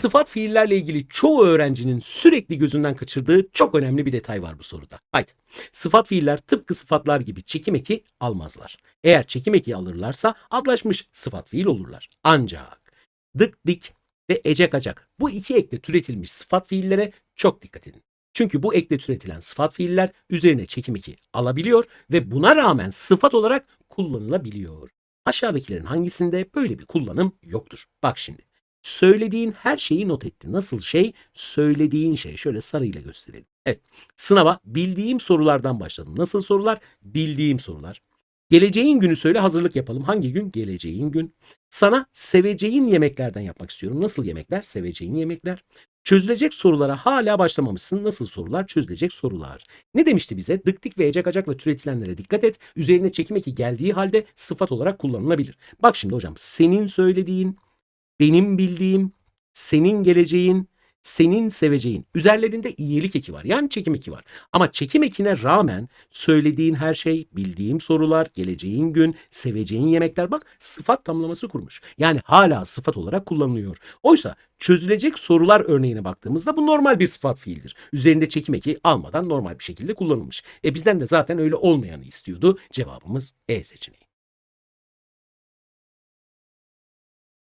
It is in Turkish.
Sıfat fiillerle ilgili çoğu öğrencinin sürekli gözünden kaçırdığı çok önemli bir detay var bu soruda. Haydi. Sıfat fiiller tıpkı sıfatlar gibi çekim eki almazlar. Eğer çekim eki alırlarsa adlaşmış sıfat fiil olurlar. Ancak dık dik ve ecek acak bu iki ekle türetilmiş sıfat fiillere çok dikkat edin. Çünkü bu ekle türetilen sıfat fiiller üzerine çekim eki alabiliyor ve buna rağmen sıfat olarak kullanılabiliyor. Aşağıdakilerin hangisinde böyle bir kullanım yoktur? Bak şimdi. Söylediğin her şeyi not etti. Nasıl şey? Söylediğin şey. Şöyle sarıyla gösterelim. Evet. Sınava bildiğim sorulardan başladım. Nasıl sorular? Bildiğim sorular. Geleceğin günü söyle hazırlık yapalım. Hangi gün? Geleceğin gün. Sana seveceğin yemeklerden yapmak istiyorum. Nasıl yemekler? Seveceğin yemekler. Çözülecek sorulara hala başlamamışsın. Nasıl sorular? Çözülecek sorular. Ne demişti bize? Dıktik ve ecek acakla türetilenlere dikkat et. Üzerine çekim eki geldiği halde sıfat olarak kullanılabilir. Bak şimdi hocam senin söylediğin, benim bildiğim, senin geleceğin, senin seveceğin. Üzerlerinde iyilik eki var. Yani çekim eki var. Ama çekim ekine rağmen söylediğin her şey, bildiğim sorular, geleceğin gün, seveceğin yemekler bak sıfat tamlaması kurmuş. Yani hala sıfat olarak kullanılıyor. Oysa çözülecek sorular örneğine baktığımızda bu normal bir sıfat fiildir. Üzerinde çekim eki almadan normal bir şekilde kullanılmış. E bizden de zaten öyle olmayanı istiyordu. Cevabımız E seçeneği.